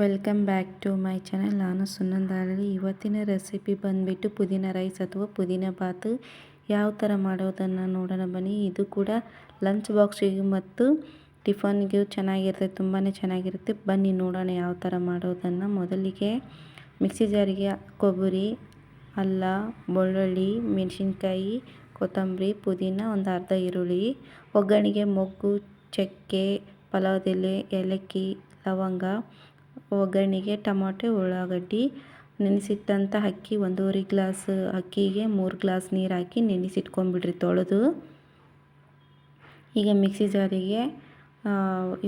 Welcome back to my channel. ನಾನು ಸುನಂದಾಳಿ ಇವತ್ತಿನ ರೆಸಿಪಿ ಬಂದುಬಿಟ್ಟು ಪುದೀನ ರೈಸ್ ಅಥವಾ ಪುದೀನ ಬಾತು. ಯಾವ ಥರ ಮಾಡೋದನ್ನು ನೋಡೋಣ ಬನ್ನಿ. ಇದು ಕೂಡ ಲಂಚ್ ಬಾಕ್ಸಿಗೆ ಮತ್ತು ಟಿಫನ್ಗೆ ಚೆನ್ನಾಗಿರುತ್ತೆ ತುಂಬಾ ಚೆನ್ನಾಗಿರುತ್ತೆ. ಬನ್ನಿ ನೋಡೋಣ ಯಾವ ಥರ ಮಾಡೋದನ್ನು. ಮೊದಲಿಗೆ ಮಿಕ್ಸಿ ಜಾರಿಗೆ ಕೊಬ್ಬರಿ, ಅಲ್ಲ, ಬೆಳ್ಳುಳ್ಳಿ, ಮೆಣಸಿನ್ಕಾಯಿ, ಕೊತ್ತಂಬರಿ, ಪುದೀನ, ಒಂದು ಅರ್ಧ ಈರುಳ್ಳಿ, ಒಗ್ಗರಣೆಗೆ ಮೊಗ್ಗು, ಚಕ್ಕೆ ಪಲಾವ್ದೆಲೆ ಏಲಕ್ಕಿ, ಲವಂಗ ಒಗ್ಗರಣೆಗೆ ಟೊಮಾಟೊ, ಉಳ್ಳಾಗಡ್ಡಿ ನೆನೆಸಿಟ್ಟಂಥ ಅಕ್ಕಿ, ಒಂದೂವರೆ ಗ್ಲಾಸ್ ಅಕ್ಕಿಗೆ ಮೂರು ಗ್ಲಾಸ್ ನೀರು ಹಾಕಿ ನೆನೆಸಿಟ್ಕೊಂಬಿಡ್ರಿ ತೊಳೆದು. ಈಗ ಮಿಕ್ಸಿ ಜಾರಿಗೆ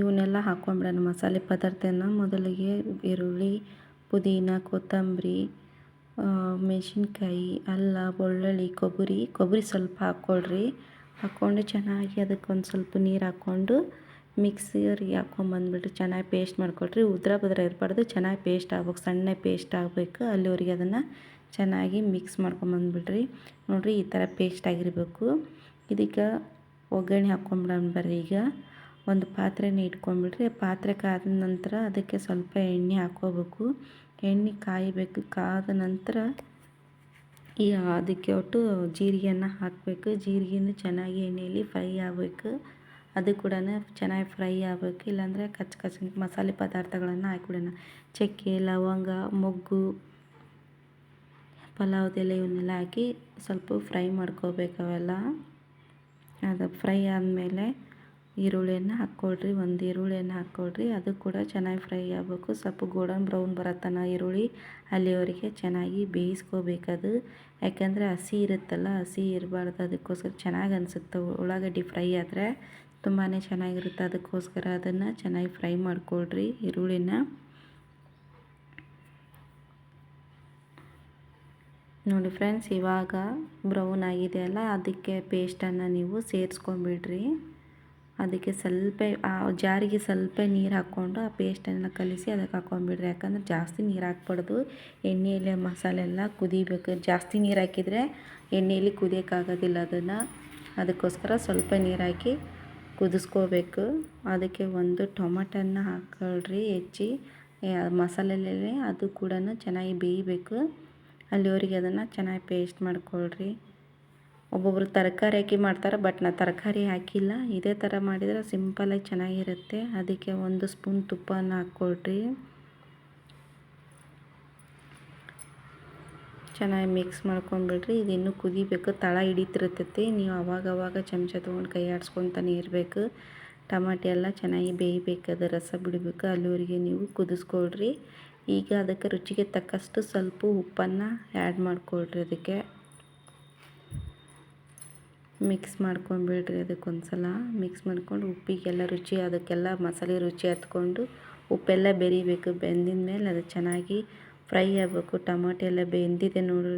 ಇವನ್ನೆಲ್ಲ ಹಾಕ್ಕೊಂಬಿಡೋಣ ಮಸಾಲೆ ಪದಾರ್ಥನ ಮೊದಲಿಗೆ ಈರುಳ್ಳಿ, ಪುದೀನ, ಕೊತ್ತಂಬರಿ ಮೆಣಸಿನ್ಕಾಯಿ, ಅಲ್ಲ, ಬೆಳ್ಳುಳ್ಳಿ, ಕೊಬ್ಬರಿ. ಕೊಬ್ಬರಿ ಸ್ವಲ್ಪ ಹಾಕ್ಕೊಳ್ರಿ. ಹಾಕ್ಕೊಂಡು ಚೆನ್ನಾಗಿ ಅದಕ್ಕೊಂದು ಸ್ವಲ್ಪ ನೀರು ಹಾಕ್ಕೊಂಡು ಮಿಕ್ಸಿಯವ್ರಿಗೆ ಹಾಕ್ಕೊಂಬಂದ್ಬಿಟ್ಟು ಚೆನ್ನಾಗಿ ಪೇಸ್ಟ್ ಮಾಡಿಕೊಟ್ರಿ ಉದ್ರ ಬದ್ರ ಇರಬಾರ್ದು, ಚೆನ್ನಾಗಿ ಪೇಸ್ಟ್ ಆಗ್ಬೇಕು ಸಣ್ಣ ಪೇಸ್ಟ್ ಆಗಬೇಕು, ಅಲ್ಲಿವರೆಗೆ ಅದನ್ನು ಚೆನ್ನಾಗಿ ಮಿಕ್ಸ್ ಮಾಡ್ಕೊಂಬಂದ್ಬಿಡ್ರಿ ನೋಡಿರಿ ಈ ಥರ ಪೇಸ್ಟ್ ಆಗಿರಬೇಕು. ಇದಕ್ಕೆ ಒಗ್ಗರಣೆ ಹಾಕ್ಕೊಂಬಿಡೋಣ ಬರ್ರಿ ಈಗ. ಒಂದು ಪಾತ್ರೆನ ಇಟ್ಕೊಂಡ್ಬಿಡ್ರಿ. ಪಾತ್ರೆ ಕಾದ ನಂತರ ಅದಕ್ಕೆ ಸ್ವಲ್ಪ ಎಣ್ಣೆ ಹಾಕ್ಕೋಬೇಕು. ಎಣ್ಣೆ ಕಾಯಬೇಕು, ಕಾದ ನಂತರ ಈ ಅದಕ್ಕೆ ಒಟ್ಟು ಜೀರಿಗೆಯನ್ನು ಹಾಕಬೇಕು. ಜೀರಿಗೆನ ಚೆನ್ನಾಗಿ ಎಣ್ಣೆಯಲ್ಲಿ ಫ್ರೈ ಆಗಬೇಕು. ಅದು ಕೂಡ ಚೆನ್ನಾಗಿ ಫ್ರೈ ಆಗಬೇಕು. ಇಲ್ಲಾಂದರೆ ಕಚ್ ಕಚ್ ಮಸಾಲೆ ಪದಾರ್ಥಗಳನ್ನು ಹಾಕ್ಬಿಡೋಣ ಚಕ್ಕೆ, ಲವಂಗ, ಮೊಗ್ಗು ಪಲಾವ್ದೆಲೆ ಇವನ್ನೆಲ್ಲ ಹಾಕಿ ಸ್ವಲ್ಪ ಫ್ರೈ ಮಾಡ್ಕೋಬೇಕು ಅವೆಲ್ಲ. ಅದು ಫ್ರೈ ಆದಮೇಲೆ ಈರುಳ್ಳಿಯನ್ನು ಹಾಕ್ಕೊಳ್ರಿ, ಒಂದು ಈರುಳ್ಳಿಯನ್ನು ಹಾಕ್ಕೊಳ್ರಿ. ಅದು ಕೂಡ ಚೆನ್ನಾಗಿ ಫ್ರೈ ಆಗಬೇಕು. ಸ್ವಲ್ಪ ಗೋಡನ್ ಬ್ರೌನ್ ಬರತ್ತನ ಈರುಳ್ಳಿ ಅಲ್ಲಿವರೆಗೆ ಚೆನ್ನಾಗಿ ಬೇಯಿಸ್ಕೋಬೇಕದು ಯಾಕೆಂದರೆ ಹಸಿ ಇರುತ್ತಲ್ಲ, ಹಸಿ ಇರಬಾರ್ದು. ಅದಕ್ಕೋಸ್ಕರ ಚೆನ್ನಾಗಿ ಅನಿಸುತ್ತೆ. ಉಳ್ಳಾಗಡ್ಡಿ ಫ್ರೈ ಆದರೆ ತುಂಬಾ ಚೆನ್ನಾಗಿರುತ್ತೆ. ಅದಕ್ಕೋಸ್ಕರ ಅದನ್ನು ಚೆನ್ನಾಗಿ ಫ್ರೈ ಮಾಡಿಕೊಳ್ರಿ ಈರುಳ್ಳಿನ. ನೋಡಿ ಫ್ರೆಂಡ್ಸ್, ಇವಾಗ ಬ್ರೌನ್ ಆಗಿದೆ ಅಲ್ಲ, ಅದಕ್ಕೆ ಪೇಸ್ಟನ್ನು ನೀವು ಸೇರಿಸ್ಕೊಂಬಿಡ್ರಿ ಅದಕ್ಕೆ ಸ್ವಲ್ಪ, ಆ ಜಾರಿಗೆ ಸ್ವಲ್ಪ ನೀರು ಹಾಕ್ಕೊಂಡು ಆ ಪೇಸ್ಟನ್ನು ಕಲಿಸಿ ಅದಕ್ಕೆ ಹಾಕ್ಕೊಂಬಿಡ್ರಿ ಯಾಕಂದ್ರೆ ಜಾಸ್ತಿ ನೀರು ಹಾಕ್ಬಾರ್ದು. ಎಣ್ಣೆಯಲ್ಲಿ ಮಸಾಲೆ ಎಲ್ಲ ಕುದಿಬೇಕು. ಜಾಸ್ತಿ ನೀರು ಹಾಕಿದರೆ ಎಣ್ಣೆಯಲ್ಲಿ ಕುದಿಯೋಕ್ಕಾಗೋದಿಲ್ಲ ಅದನ್ನು. ಅದಕ್ಕೋಸ್ಕರ ಸ್ವಲ್ಪ ನೀರು ಹಾಕಿ ಕುದಿಸ್ಕೋಬೇಕು. ಅದಕ್ಕೆ ಒಂದು ಟೊಮಟನ್ನ ಹಾಕೊಳ್ರಿ ಹೆಚ್ಚಿ. ಮಸಾಲೆಲೇ ಅದು ಕೂಡ ಚೆನ್ನಾಗಿ ಬೇಯಬೇಕು. ಅಲ್ಲಿವರಿಗೆ ಅದನ್ನು ಚೆನ್ನಾಗಿ ಪೇಸ್ಟ್ ಮಾಡ್ಕೊಳ್ರಿ. ಒಬ್ಬೊಬ್ರು ತರಕಾರಿ ಹಾಕಿ ಮಾಡ್ತಾರೆ, ಬಟ್ ನಾ ತರಕಾರಿ ಹಾಕಿಲ್ಲ. ಇದೇ ಥರ ಮಾಡಿದರೆ ಸಿಂಪಲಾಗಿ ಚೆನ್ನಾಗಿರುತ್ತೆ. ಅದಕ್ಕೆ ಒಂದು ಸ್ಪೂನ್ ತುಪ್ಪನ ಹಾಕ್ಕೊಳ್ರಿ. ಚೆನ್ನಾಗಿ ಮಿಕ್ಸ್ ಮಾಡ್ಕೊಂಡ್ಬಿಡ್ರಿ ಇದು ಇನ್ನೂ ಕುದಿಬೇಕು. ತಳ ಹಿಡಿತಿರ್ತೈತಿ. ನೀವು ಅವಾಗವಾಗ ಅವಾಗ ಚಮಚ ತೊಗೊಂಡು ಕೈ ಆಡಿಸ್ಕೊತಾನೆ ಇರಬೇಕು. ಟಮಾಟೆ ಎಲ್ಲ ಚೆನ್ನಾಗಿ ಬೇಯಬೇಕು. ಅದು ರಸ ಬಿಡಬೇಕು. ಅಲ್ಲಿವರೆಗೆ ನೀವು ಕುದಿಸ್ಕೊಳ್ರಿ. ಈಗ ಅದಕ್ಕೆ ರುಚಿಗೆ ತಕ್ಕಷ್ಟು ಸ್ವಲ್ಪ ಉಪ್ಪನ್ನು ಆ್ಯಡ್ ಮಾಡ್ಕೊಳ್ರಿ ಅದಕ್ಕೆ. ಮಿಕ್ಸ್ ಮಾಡ್ಕೊಂಬಿಡ್ರಿ ಅದಕ್ಕೊಂದು ಸಲ ಮಿಕ್ಸ್ ಮಾಡ್ಕೊಂಡು ಉಪ್ಪಿಗೆಲ್ಲ ರುಚಿ, ಅದಕ್ಕೆಲ್ಲ ಮಸಾಲೆ ರುಚಿ ಹತ್ಕೊಂಡು ಉಪ್ಪೆಲ್ಲ ಬೆರಿಬೇಕು. ಬೆಂದಿದ ಮೇಲೆ ಅದು ಚೆನ್ನಾಗಿ ಫ್ರೈ ಆಗಬೇಕು, ಟೊಮಾಟೊ ಎಲ್ಲ ಬೆಂದಿದೆ ನೋಡಿ.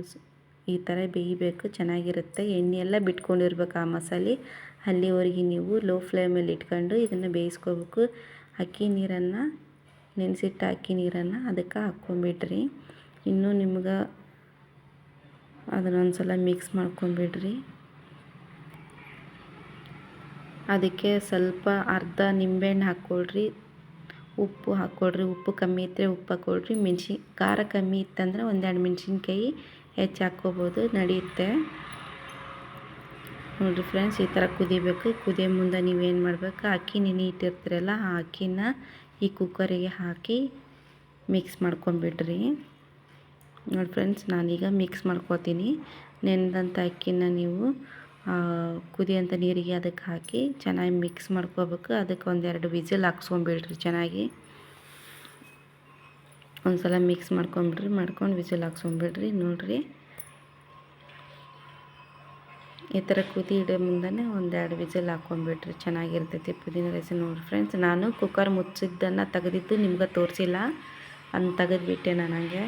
ಈ ಥರ ಬೇಯಬೇಕು, ಚೆನ್ನಾಗಿರುತ್ತೆ. ಎಣ್ಣೆ ಎಲ್ಲ ಬಿಟ್ಕೊಂಡಿರ್ಬೇಕು ಆ ಮಸಾಲೆ. ಅಲ್ಲಿವರೆಗೆ ನೀವು ಲೋ ಫ್ಲೇಮಲ್ಲಿ ಇಟ್ಕೊಂಡು ಇದನ್ನು ಬೇಯಿಸ್ಕೋಬೇಕು. ಅಕ್ಕಿ ನೀರನ್ನು, ನೆನೆಸಿಟ್ಟ ಅಕ್ಕಿ ನೀರನ್ನು ಅದಕ್ಕೆ ಹಾಕ್ಕೊಂಬಿಡ್ರಿ. ಇನ್ನೂ ನಿಮ್ಗೆ ಅದನ್ನೊಂದು ಸಲ ಮಿಕ್ಸ್ ಮಾಡ್ಕೊಂಬಿಡ್ರಿ. ಅದಕ್ಕೆ ಸ್ವಲ್ಪ ಅರ್ಧ ನಿಂಬೆಹಣ್ಣು ಹಾಕ್ಕೊಳ್ರಿ. ಉಪ್ಪು ಹಾಕ್ಕೊಡ್ರಿ, ಉಪ್ಪು ಕಮ್ಮಿ ಇದ್ದರೆ ಉಪ್ಪು ಹಾಕ್ಕೊಡ್ರಿ. ಮೆಣ್ಸಿ, ಖಾರ ಕಮ್ಮಿ ಇತ್ತಂದ್ರೆ ಒಂದೆರಡು ಮೆಣಸಿನ್ಕಾಯಿ ಹೆಚ್ಚು ಹಾಕ್ಕೋಬೋದು, ನಡೆಯುತ್ತೆ. ನೋಡಿರಿ ಫ್ರೆಂಡ್ಸ್, ಈ ಥರ ಕುದಿಬೇಕು. ಕುದಿಯೋ ಮುಂದೆ ನೀವೇನು ಮಾಡಬೇಕು? ಅಕ್ಕಿ ನೆನೆ ಇಟ್ಟಿರ್ತೀರಲ್ಲ, ಆ ಅಕ್ಕಿನ ಈ ಕುಕ್ಕರಿಗೆ ಹಾಕಿ ಮಿಕ್ಸ್ ಮಾಡ್ಕೊಂಬಿಡ್ರಿ ನೋಡಿ ಫ್ರೆಂಡ್ಸ್, ನಾನೀಗ ಮಿಕ್ಸ್ ಮಾಡ್ಕೋತೀನಿ. ನೆನೆದಂಥ ಅಕ್ಕಿನ ನೀವು ಕುದಿಯೋಂಥ ನೀರಿಗೆ ಅದಕ್ಕೆ ಹಾಕಿ ಚೆನ್ನಾಗಿ ಮಿಕ್ಸ್ ಮಾಡ್ಕೋಬೇಕು. ಅದಕ್ಕೆ ಒಂದೆರಡು ವಿಸಿಲ್ ಹಾಕ್ಸ್ಕೊಂಬಿಡ್ರಿ ಚೆನ್ನಾಗಿ. ಒಂದು ಸಲ ಮಿಕ್ಸ್ ಮಾಡ್ಕೊಂಬಿಡ್ರಿ, ಮಾಡ್ಕೊಂಡು ವಿಸಿಲ್ ಹಾಕ್ಸ್ಕೊಂಬಿಡ್ರಿ. ನೋಡಿರಿ. ಈ ಥರ ಕುದಿ ಇಡೋ ಮುಂದೆ ಒಂದೆರಡು ವಿಸಿಲ್ ಹಾಕ್ಕೊಂಬಿಡ್ರಿ, ಚೆನ್ನಾಗಿರ್ತೈತಿ ಪುದೀನ ರೈಸ್. ನೋಡಿರಿ ಫ್ರೆಂಡ್ಸ್, ನಾನು ಕುಕ್ಕರ್ ಮುಚ್ಚಿದ್ದನ್ನು ತೆಗೆದಿದ್ದು ನಿಮ್ಗೆ ತೋರಿಸಿಲ್ಲ. ಅದನ್ನ ತೆಗೆದುಬಿಟ್ಟೆ ನಾನು ಹಂಗೆ.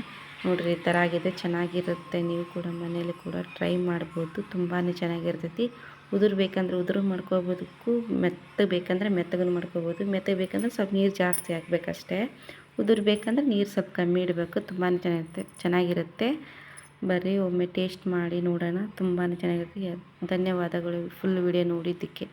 ನೋಡಿರಿ, ಈ ಥರ ಆಗಿದೆ, ಚೆನ್ನಾಗಿರುತ್ತೆ. ನೀವು ಕೂಡ ಮನೇಲಿ ಕೂಡ ಟ್ರೈ ಮಾಡ್ಬೋದು. ತುಂಬಾ ಚೆನ್ನಾಗಿರ್ತೈತಿ. ಉದುರು ಬೇಕಂದ್ರೆ ಉದುರು ಮಾಡ್ಕೋಬೋದಕ್ಕೂ ಮೆತ್ತಗೆ ಬೇಕಂದರೆ ಮೆತ್ತಗೂ ಮಾಡ್ಕೋಬೋದು. ಮೆತ್ತಗೆ ಬೇಕಂದ್ರೆ ಸ್ವಲ್ಪ ನೀರು ಜಾಸ್ತಿ ಹಾಕ್ಬೇಕಷ್ಟೇ. ಉದುರು ಬೇಕಂದ್ರೆ ನೀರು ಸ್ವಲ್ಪ ಕಮ್ಮಿ ಇಡಬೇಕು ತುಂಬಾ ಚೆನ್ನಾಗಿರುತ್ತೆ. ಚೆನ್ನಾಗಿರುತ್ತೆ. ಬರ್ರಿ, ಒಮ್ಮೆ ಟೇಸ್ಟ್ ಮಾಡಿ ನೋಡೋಣ. ತುಂಬಾ ಚೆನ್ನಾಗಿರುತ್ತೆ. ಧನ್ಯವಾದಗಳು. ಫುಲ್ ವಿಡಿಯೋ ನೋಡಿದ್ದಕ್ಕೆ.